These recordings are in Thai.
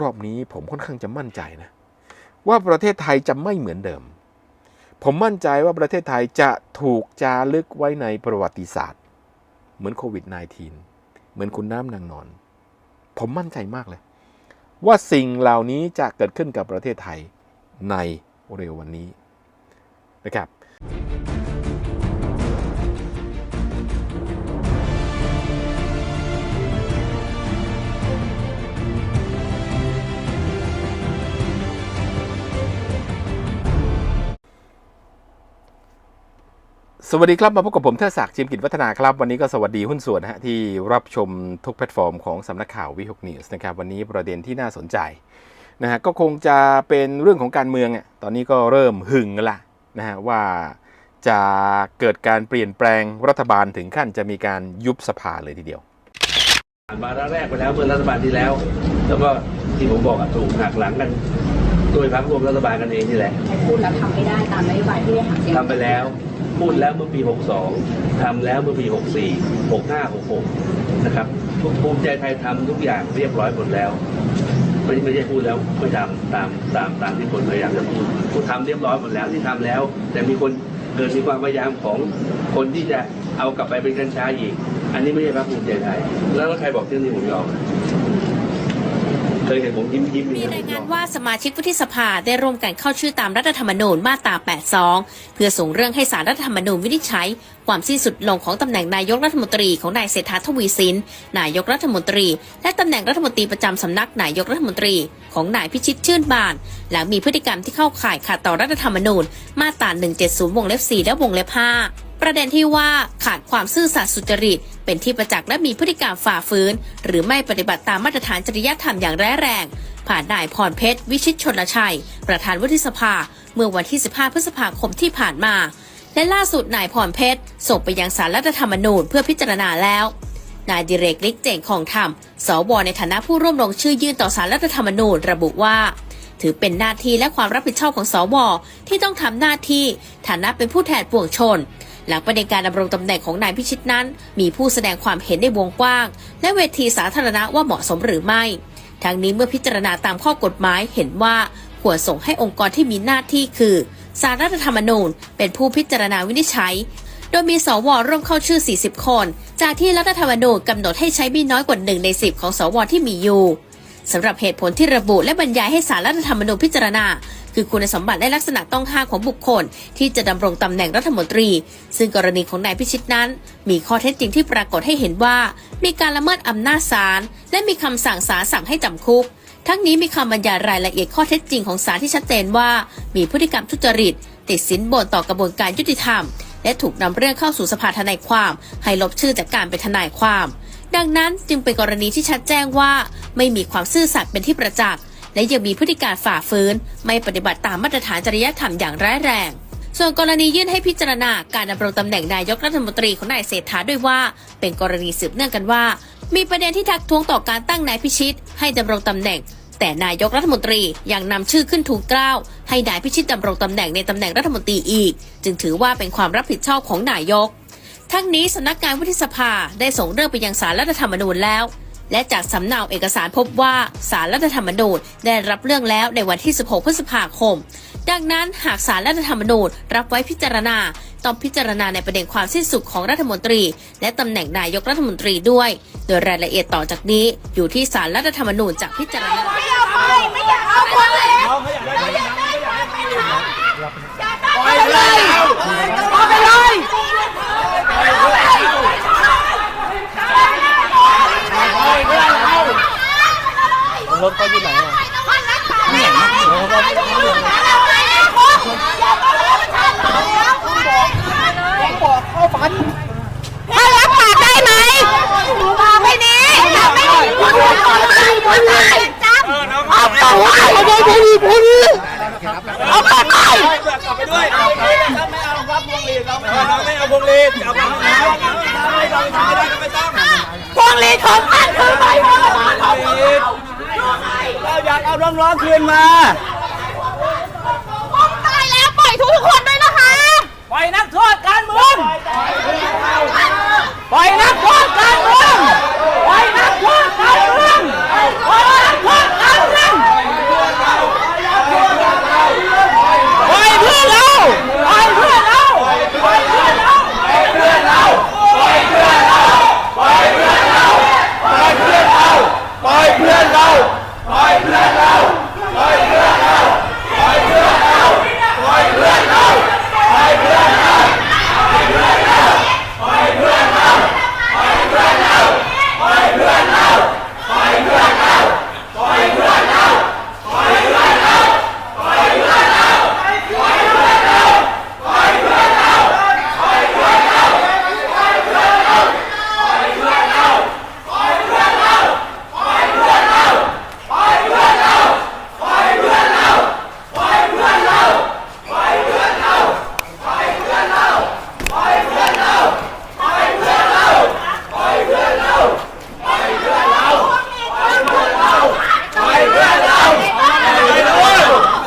รอบนี้ผมค่อนข้างจะมั่นใจนะ ว่าประเทศไทยจะไม่เหมือนเดิม ผมมั่นใจว่าประเทศไทยจะถูกจารึกไว้ในประวัติศาสตร์ เหมือนโควิด -19 เหมือนคุณน้ำนางนอน ผมมั่นใจมากเลย ว่าสิ่งเหล่านี้จะเกิดขึ้นกับประเทศไทยในเร็ววันนี้นะครับ สวัสดีครับ มาพบกับผมเทดศักดิ์จิมกิจวัฒนาครับ วันนี้ก็สวัสดีหุ้นส่วนนะฮะที่รับชมทุกแพลตฟอร์มของสำนักข่าววิหกนิวส์นะครับ วันนี้ประเด็นที่น่าสนใจนะฮะก็คงจะเป็นเรื่องของการเมืองอะตอนนี้ก็เริ่มหึงกันละนะฮะว่าจะเกิดการเปลี่ยนแปลงรัฐบาลถึงขั้นจะมีการยุบสภาเลยทีเดียวผ่านมาระแรกไปแล้วเมื่อรัฐบาลที่แล้ว แล้วก็ที่ผมบอกอะถูกหักหลังกันโดยพรรคร่วมรัฐบาลกันเองนี่แหละพูดแล้วทำไม่ได้ตามนโยบายที่ได้หาเสียงทำไปแล้ว พูดแล้วเมื่อปี 62ทำแล้วเมื่อปี 64 65 66 นะครับทุกภูมิใจไทยทำทุกอย่างเรียบร้อยหมดแล้ว ไม่ไม่ใช่พูดแล้วไม่ทำตามตามตามที่คนพยายามจะพูดพูดทำเรียบร้อยหมดแล้วที่ทำแล้ว แต่มีคนเกิดมีความพยายามของคนที่จะเอากลับไปเป็นกัญชาอีก อันนี้ไม่ใช่พรรคภูมิใจไทยแล้วใครบอกเรื่องนี้ผมยอม เคยเห็นผมยิ้มยิ้มมีรายงานว่าสมาชิกวุฒิสภาได้ร่วมกันเข้าชื่อตามรัฐธรรมนูญมาตรา 82 เพื่อส่งเรื่องให้สารรัฐธรรมนูญวินิจฉัย ความสิ้นสุดลงของตำแหน่งนายกรัฐมนตรีของนายเศรษฐาทวีสิน นายกรัฐมนตรี และตำแหน่งรัฐมนตรีประจำสำนักนายกรัฐมนตรี ของนายพิชิตชื่นบาน หลังมีพฤติกรรมที่เข้าข่ายขัดต่อรัฐธรรมนูญมาตรา 170 วงเล็บ 4 และวงเล็บ 5 ประเด็นที่ว่าขาดความซื่อสัตย์สุจริต เป็นที่ประจักษ์และมีพฤติกรรมฝ่าฝืน หรือไม่ปฏิบัติตามมาตรฐานจริยธรรมอย่างร้ายแรง ผ่านนายพรเพชร วิชิตชนลชัย ประธานวุฒิสภา เมื่อวันที่ 15 พฤษภาคมที่ผ่านมา และล่าสุดนายพรเพชรส่งไปยังสารรัฐธรรมนูญเพื่อพิจารณาแล้วนายดิเรกลิกเจงของธรรม สวในฐานะผู้ร่วมลงชื่อยื่นต่อสารรัฐธรรมนูญระบุว่า ถือเป็นหน้าที่และความรับผิดชอบของสวที่ต้องทำหน้าที่ฐานะเป็นผู้แทนปวงชน หลังประเด็นการดำรงตำแหน่งของนายพิชิตนั้น มีผู้แสดงความเห็นในวงกว้าง และเวทีสาธารณะว่าเหมาะสมหรือไม่ทั้งนี้เมื่อพิจารณาตามข้อกฎหมายเห็นว่าควรส่งให้องค์กรที่มีหน้าที่คือสารรัฐธรรมนูญ เป็นผู้พิจารณาวินิจฉัย โดยมีสวร่วมเข้าชื่อ 40 คน จากที่รัฐธรรมนูญกำหนดให้ใช้ไม่น้อยกว่า1ใน 10 ของสวที่มีอยู่สำหรับเหตุผลที่ระบุและบรรยายให้สารรัฐธรรมนูญพิจารณา คือคุณสมบัติและลักษณะต้องห้ามของบุคคล ที่จะดำรงตำแหน่งรัฐมนตรี ซึ่งกรณีของนายพิชิตนั้น มีข้อเท็จจริงที่ปรากฏให้เห็นว่า มีการละเมิดอำนาจศาลและมีคำสั่งศาลสั่งให้จำคุก ทั้งนี้มีคำบรรยายรายละเอียดข้อเท็จจริงของศาลที่ชัดเจนว่า มีพฤติกรรมทุจริต ติดสินบนต่อกระบวนการยุติธรรม และถูกนำเรื่องเข้าสู่สภาทนายความ ให้ลบชื่อจากการเป็นทนายความดังนั้นจึงเป็นกรณีที่ชัดแจ้งว่า ไม่มีความซื่อสัตย์เป็นที่ประจักษ์ และยังมีพฤติการฝ่าฝืน ไม่ปฏิบัติตามมาตรฐานจริยธรรมอย่างร้ายแรง ส่วนกรณียื่นให้พิจารณาการดำรงตำแหน่งนายกรัฐมนตรีของนายเศรษฐาด้วยว่า เป็นกรณีสืบเนื่องกันว่า มีประเด็นที่ทักท้วงต่อการตั้งนายพิชิต ให้ดำรงตำแหน่งแต่นายกรัฐมนตรียังนำชื่อขึ้นทูลเกล้าให้นายพิชิตดำรงตำแหน่งในตำแหน่งรัฐมนตรีอีก จึงถือว่าเป็นความรับผิดชอบของนายก ทั้งนี้สำนักงานวุฒิสภาได้ส่งเรื่องไปยังสารรัฐธรรมนูญแล้ว และจากสำเนาเอกสารพบว่าสารรัฐธรรมนูญได้รับเรื่องแล้วในวันที่ 16 พฤษภาคม ดังนั้นหากสารรัฐธรรมนูญรับไว้พิจารณา ต้องพิจารณาในประเด็นความสิ้นสุดของรัฐมนตรี และตำแหน่งนายกรัฐมนตรีด้วย โดยรายละเอียดต่อจากนี้ อยู่ที่สารรัฐธรรมนูญจะพิจารณา ไม่เอาไปไม่อยากเอาคนเลยไม่อยากได้ไม่ทำอยากได้ไปเลยเอาไปเลยเอาไป รถเขาอยู่ไหนอะ ไม่อยากได้ไม่อยากได้บอกเข้าฝันถ้ารับปากได้ไหมบอกไม่ดีทำไม่ดีคนเลยคนเลยคนเลยจับเอาไปเอาไปพูดพูดเอาไปไป กลับไปด้วยไม่เอาครับพวงหลีดเราไม่เอาพวงหลีดเอาไปไม่ต้องไม่ได้ก็ไม่ต้อง พวงหลีดของท่านคือไปหมด เรา อยากเอาร้องร้องคืนมา ผมตายแล้วปล่อยทุกคนด้วยนะคะ ปล่อยนักโทษการเมืองปล่อยนักโทษการเมืองปล่อยนักโทษการเมืองปล่อยนักโทษการเมือง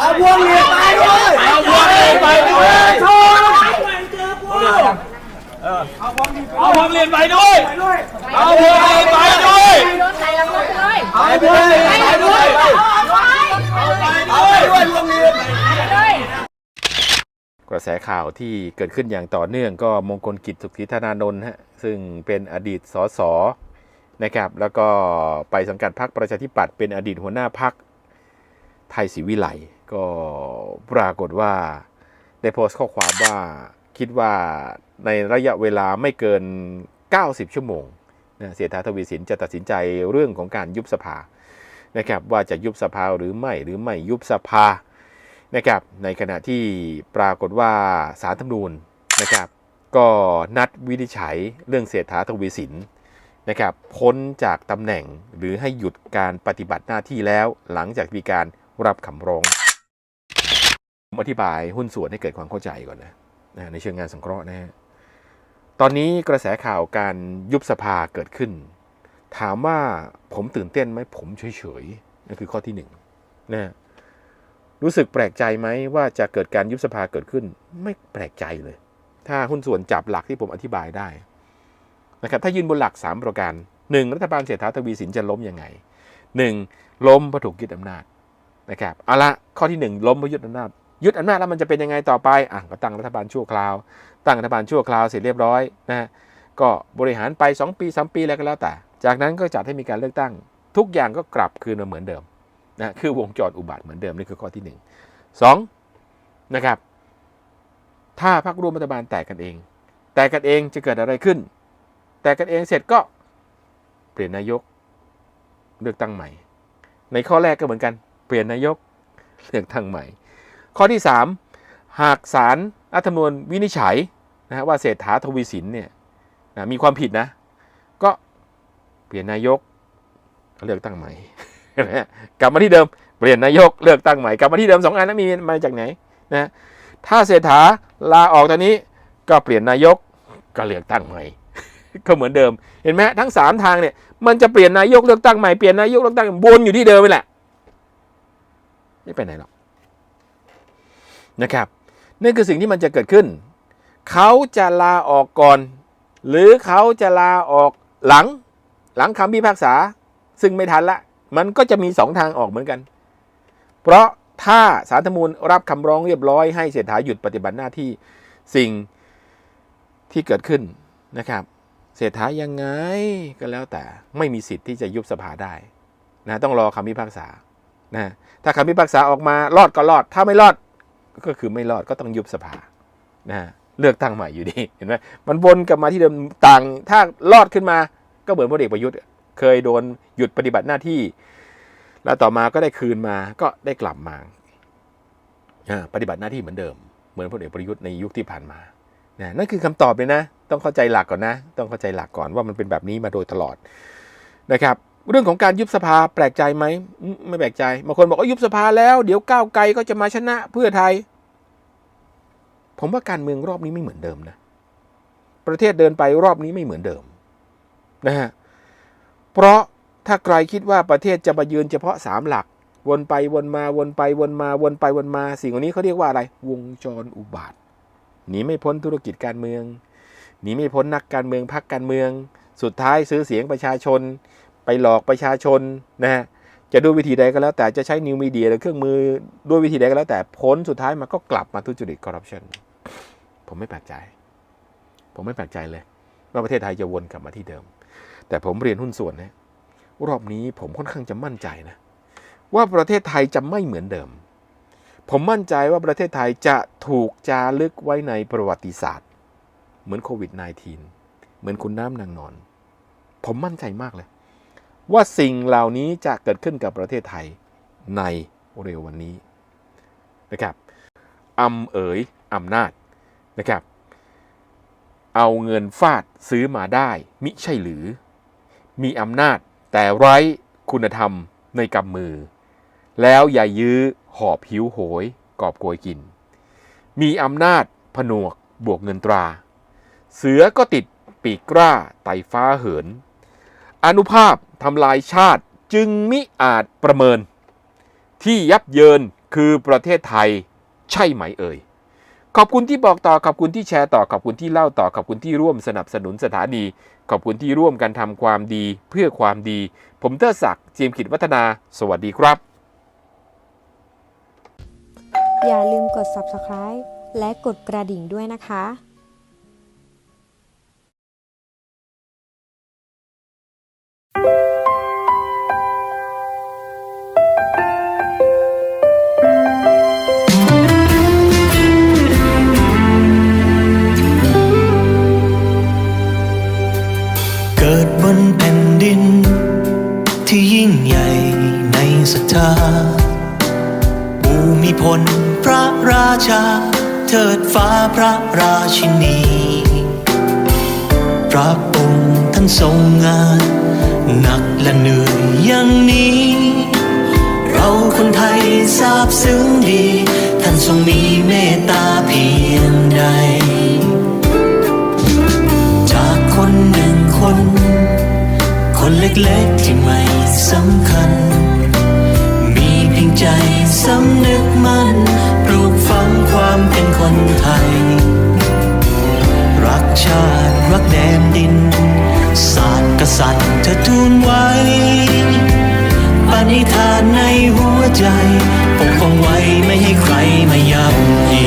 เอาพวงเหรียญไปด้วยเอาพวงเหรียญไปด้วยโชว์เอาพวง เหรียญไปด้วย เอาพวงเหรียญไปด้วยเอาพวงเหรียญไปด้วย เอาไปด้วยพวงเหรียญกระแสข่าวที่เกิดขึ้นอย่างต่อเนื่องก็มงคลกิจสุขศรีธนานนท์ฮะซึ่งเป็นอดีตสสนะครับแล้วก็ไปสังกัดพรรคประชาธิปัตย์เป็นอดีตหัวหน้าพรรคไทยศรีวิไลก็ปรากฏว่าได้โพสต์ข้อความว่า คิดว่าในระยะเวลาไม่เกิน 90 ชั่วโมงนะเสียท้าทวีสินจะตัดสินใจเรื่องของการยุบสภานะครับว่าจะยุบสภาหรือไม่หรือไม่ยุบสภานะครับในขณะที่ปรากฏว่าสารธรรมนูญนะครับก็นัดวินิจฉัยเรื่องเศรษฐาทวีสินนะครับพ้นจากตำแหน่งหรือให้หยุดการปฏิบัติหน้าที่แล้ว หลังจากมีการรับคำร้องผมอธิบายหุ้นส่วนให้เกิดความเข้าใจก่อนนะ ในเชิงงานสังเคราะห์นะฮะตอนนี้กระแสข่าวการยุบสภาเกิดขึ้น ถามว่าผมตื่นเต้นไหมผมเฉยๆนั่นคือข้อที่หนึ่งนะรู้สึกแปลกใจไหมว่าจะเกิดการยุบสภาเกิดขึ้น ไม่แปลกใจเลย ถ้าหุ้นส่วนจับหลักที่ผมอธิบายได้นะครับถ้ายืนบนหลัก 3 ประการ 1. รัฐบาลเศรษฐาทวีสินจะล้มยังไง 1. ล้มเพราะถูกยึดอำนาจนะครับเอาละข้อที่ 1 ล้มเพราะยึดอำนาจ ยึดอำนาจแล้วมันจะเป็นยังไงต่อไปอะก็ตั้งรัฐบาลชั่วคราว ตั้งรัฐบาลชั่วคราวเสร็จเรียบร้อยนะฮะก็บริหารไป 2 ปี 3 ปีแล้วก็แล้วแต่ จากนั้นก็จัดให้มีการเลือกตั้ง ทุกอย่างก็กลับคืนมาเหมือนเดิมนะคือวงจรอุบัติเหมือนเดิมนี่คือข้อที่หนึ่งสองนะครับถ้าพรรคร่วมรัฐบาลแตกกันเอง แตกกันเองจะเกิดอะไรขึ้น แตกกันเองเสร็จก็เปลี่ยนนายกเลือกตั้งใหม่ ในข้อแรกก็เหมือนกัน เปลี่ยนนายกเลือกตั้งใหม่ ข้อที่ 3 หากศาลรัฐธรรมนูญวินิจฉัยนะฮะว่าเศรษฐาทวีสินเนี่ยนะมีความผิดนะ ก็เปลี่ยนนายกเลือกตั้งใหม่นะฮะกลับมาที่เดิมเปลี่ยนนายกเลือกตั้งใหม่กลับมาที่เดิมสองอันนั้นมีมาจากไหนนะถ้าเศรษฐาลาออกตอนนี้ก็เปลี่ยนนายกก็เลือกตั้งใหม่ ก็เหมือนเดิมเห็นไหมทั้งสามทางเนี่ยมันจะเปลี่ยนนายกเลือกตั้งใหม่เปลี่ยนนายกเลือกตั้งวนอยู่ที่เดิมนี่แหละไม่ไปไหนหรอก นะครับนั่นคือสิ่งที่มันจะเกิดขึ้น เขาจะลาออกก่อน หรือเขาจะลาออกหลัง หลังคำพิพากษา ซึ่งไม่ทันละ มันก็จะมีสองทางออกเหมือนกัน เพราะถ้าสารธรรมนูญรับคำร้องเรียบร้อยให้เศรษฐาหยุดปฏิบัติหน้าที่สิ่งที่เกิดขึ้นนะครับเศรษฐายังไงก็แล้วแต่ไม่มีสิทธิ์ที่จะยุบสภาได้นะต้องรอคำพิพากษานะถ้าคำพิพากษาออกมารอดก็รอด ถ้าไม่รอด ก็คือไม่รอดก็ต้องยุบสภานะเลือกตั้งใหม่อยู่ดีเห็นไหมมันวนกลับมาที่เดิมต่างถ้ารอดขึ้นมาก็เหมือนพลเอกประยุทธ์ เคยโดนหยุดปฏิบัติหน้าที่ แล้วต่อมาก็ได้คืนมาก็ได้กลับมาปฏิบัติหน้าที่เหมือนเดิม เหมือนพลเอกประยุทธ์ในยุคที่ผ่านมานะนั่นคือคำตอบเลยนะ ต้องเข้าใจหลักก่อนนะ ต้องเข้าใจหลักก่อนว่ามันเป็นแบบนี้มาโดยตลอดนะครับ เรื่องของการยุบสภาแปลกใจไหมไม่แปลกใจบางคนบอกว่ายุบสภาแล้ว เดี๋ยวก้าวไกลก็จะมาชนะเพื่อไทย ผมว่าการเมืองรอบนี้ไม่เหมือนเดิมนะ ประเทศเดินไปรอบนี้ไม่เหมือนเดิมนะฮะเพราะถ้าใครคิดว่าประเทศจะมายืนเฉพาะสามหลัก วนไปวนมาวนไปวนมาวนไปวนมา สิ่งเหล่านี้เขาเรียกว่าอะไร วงจรอุบาทหนีไม่พ้นธุรกิจการเมืองหนีไม่พ้นนักการเมืองพักการเมือง สุดท้ายซื้อเสียงประชาชน ไปหลอกประชาชนนะฮะจะด้วยวิธีใดก็แล้วแต่จะใช้นิวมีเดียหรือเครื่องมือด้วยวิธีใดก็แล้วแต่ผลสุดท้ายมันก็กลับมาทุจริตคอร์รัปชันผมไม่แปลกใจ ผมไม่แปลกใจเลย ว่าประเทศไทยจะวนกลับมาที่เดิม แต่ผมเรียนหุ้นส่วนนะรอบนี้ผมค่อนข้างจะมั่นใจนะ ว่าประเทศไทยจะไม่เหมือนเดิม ผมมั่นใจว่าประเทศไทยจะถูกจารึกไว้ในประวัติศาสตร์ เหมือนโควิด -19 เหมือนคุณน้ำนางนอน ผมมั่นใจมากเลย ว่าสิ่งเหล่านี้จะเกิดขึ้นกับประเทศไทยในเร็ววันนี้นะครับอำเอ๋ยอำนาจนะครับ เอาเงินฟาดซื้อมาได้ มิใช่หรือ มีอำนาจแต่ไร้คุณธรรมในกำมือ แล้วอย่ายื้อหอบหิวโหยกอบโกยกิน มีอำนาจผนวกบวกเงินตรา เสือก็ติดปีกกล้าไต่ฟ้าเหิน อนุภาพ ทำลายชาติจึงมิอาจประเมิน ที่ยับเยินคือประเทศไทยใช่ไหมเอ่ยขอบคุณที่บอกต่อขอบคุณที่แชร์ต่อขอบคุณที่เล่าต่อขอบคุณที่ร่วมสนับสนุนสถานี ขอบคุณที่ร่วมกันทำความดีเพื่อความดี ผมเตอร์ศักดิ์เจียมขิดวัฒนา สวัสดีครับ อย่าลืมกด subscribe และกดกระดิ่งด้วยนะคะ ยิ่งใหญ่ในศรัทธาภูมิพลพระราชาเทิดฟ้าพระราชินี พระองค์ท่านทรงงาน หนักและเหนื่อยอย่างนี้ เราคนไทยทราบซึ้งดี ท่านทรงมีเมตตาเพียงใด จากคนหนึ่งคน คนเล็กๆที่ไม่ มั่นปลูกฝังความเป็นคนไทย รักชาติ รักแดนดิน ศาสตร์กษัตริย์เธอทูลไว้ปณิธานในหัวใจ ปกป้องไว้ไม่ให้ใครมาย่ำยี